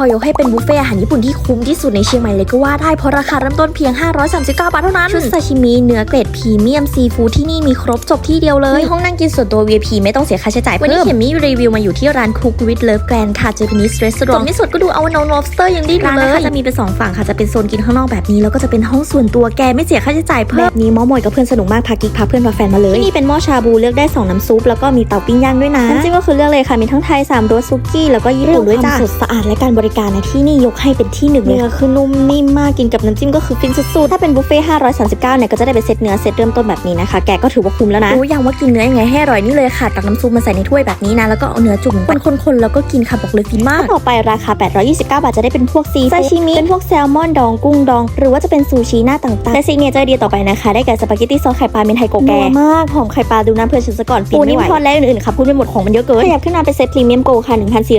ขอยกให้เป็นบุฟเฟ่ต์อาหารญี่ปุ่นที่คุ้มที่สุดในเชียงใหม่เลยก็ว่าได้เพราะราคาเริ่มต้นเพียง 539 บาทเท่านั้นชุดซาชิมิเนื้อเกรดพรีเมียมซีฟู้ดที่นี่มีครบจบที่เดียวเลยมีห้องนั่งกินส่วนตัว VIP ไม่ต้องเสียค่าใช้จ่ายเพิ่มวันนี้เข็มมี่รีวิวมาอยู่ที่ร้าน Cook with Love Grand ค่ะ Japanese Restaurant ที่สุดก็ดูเอา no lobster ยังได้ดูเลยร้านนะคะจะมีเป็นสองฝั่งค่ะจะเป็นโซนกินข้างนอกแบบนี้แล้วก็จะเป็นห้องส่วนตัวแกไม่เสียค่าใช้จ่ายเพิ่มแบบนี้มอมอยกับเพื่อนสนุกมากพากิ๊กพาเพื่อนพาแฟนมาเลยที่นี่เป็นหม้อชาบูเลือกได้สองน้ำซุปแล้วก็มีเตาปิ้งย่างด้วยนะน้ำจิ้มก็คือเลือกเลยค่ะมีทั้งไทยสามรสซุกี้แล้วก็ญี่ปุ่นด้วยจ้าสดสะอาดและการบริการนะที่นี่ยกให้เป็นที่หนึ่งเลยเนื้อคือนุ่มนิ่มมากกินกับน้ำจิ้มก็คือฟินสุดๆถ้าเป็นบุฟเฟ่539เนี่ยก็จะได้เป็นเซตเนื้อเซตเริ่มต้นแบบนี้นะคะแกก็ถือว่าคุ้มแล้วนะรู้ยังว่ากินเนื้อยังไงให้อร่อยนี่เลยค่ะตักน้ำซุปมาใส่ในถ้วยแบบนี้นะแล้วก็เอาเนื้อจุ่มเป็นคนๆแล้วก็กินค่ะบอกเลยฟินมากต่อไปราคา 829 บาทจะได้เป็นพวกซีซาชิมิเป็นพวกแซลมอนดองกุ้งดอง หรือว่าจะเป็นซูชิหน้าต่างๆและซิกเนเจอร์เดียวต่อไปนะคะได้แก่สปาเกตตี้ซอสไข่ปลาเมนไทโกแกมากหอมไข่ปลาดูน้ำเพื่อนฉันซะก่อนฟินไม่ไหวปูนิ่มทอดและอื่นๆค่ะพูดไปหมดของมันเยอะเกินขยับขึ้นมาเป็นเซตพรีเมียมโกค่ะ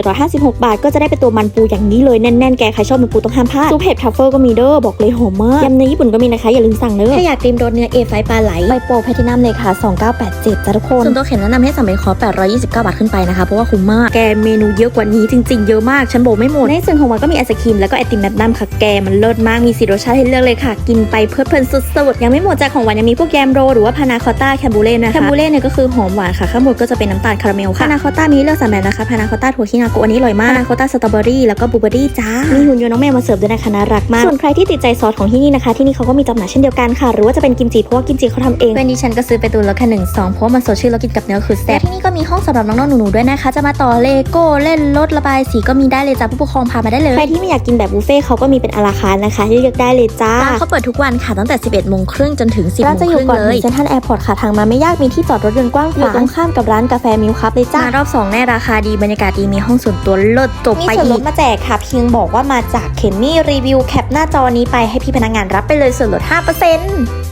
1,456 บาท ก็จะได้เป็นตัวมันปูอย่างนี้เลยแน่นๆแกใครชอบมันปูต้องห้ามพลาดซุปเห็ดทัฟเฟิลก็มีเด้อบอกเลยหอมมากยำเนื้อญี่ปุ่นก็มีนะคะอย่าลืมสั่งเด้อถ้าอยากริมรสเนื้อเอไฟปลาไหลใบโปรแพทินัมเลยค่ะ 2987จ้าทุกคนส่วนตัวเข็มแนะนำให้สั่งเป็นคอร์ส829 บาทขึ้นไปนะคะเพราะว่าคุ้มมากแกเมนูเยอะกว่านี้จริง ๆ เยอะมากฉันบอกไม่หมดในส่วนของมันก็มีไอศครีมแล้วก็ไอติมแบบน้ำค่ะแกมันเลิศมากมีสีรสชาติให้เลือกเลยค่ะ กินไปเพลิดเพลินสุดๆยังไม่หมดจากของหวานยังมีพวกแยมโรหรือว่าพานาคอตต้าแคมบูเล่นะคะแคมบูเล่เนี่ยก็คือหอมหวานค่ะข้างบนก็จะเป็นน้ำตาลคาราเมลค่ะพานาคอตต้ามีให้เลือกสามแบบนะคะพานาคอตต้าถั่วคินาโกะอันนี้อร่อยมากพานาคอตต้าสตรอเบอรี่แล้วก็บลูเบอรี่จ้า มีหุ่นยนต์น้องแมวมาเสิร์ฟด้วยนะคะน่ารักมาก ส่วนใครที่ติดใจซอสของที่นี่นะคะ ที่นี่เขาก็มีจำหน่ายเช่นเดียวกันค่ะ หรือว่าจะเป็นกิมจิเพราะว่ากิมจิเขาทำเองเพื่อนดิฉันก็ซื้อไปตุนแล้วค่ะหนึ่งสองเพราะว่ามันสดชื่นแล้วกินกับเนื้อคือแซ่บที่นี่ก็มีห้องสำหรับน้องๆหนูๆด้วยนะคะ จะมาต่อเลโก้เล่นรถระบายสีก็มีได้เลยจ้าผู้ปกครองพามาได้เลยใครที่ไม่อยากกินแบบบุฟเฟ่ต์เขาก็มีเป็นอาราคาร์ทนะคะให้เลือกได้เลยจ้าเขาเปิดทุกวันค่ะตั้งแต่ 11โมงครึ่งจนถึง 10โมงครึ่งเลยเซ็นทรัลแอร์พอร์ตค่ะทางมาไม่ยากมีที่จอดรถยนต์กว้างขวางอยู่ตรงข้ามกับร้านกาแฟมิลคัพเลยจ้ามารอบสองแน่ราคาดีบรรยากาศดีมีห้องส่วนตัวเลิศจบไปอีกมีส่วนลดมาแจกค่ะ เพียงบอกว่ามาจากเคนมี่รีวิวแคปหน้าจอนี้ไปให้พี่พนักงานรับไปเลยส่วนลด 5%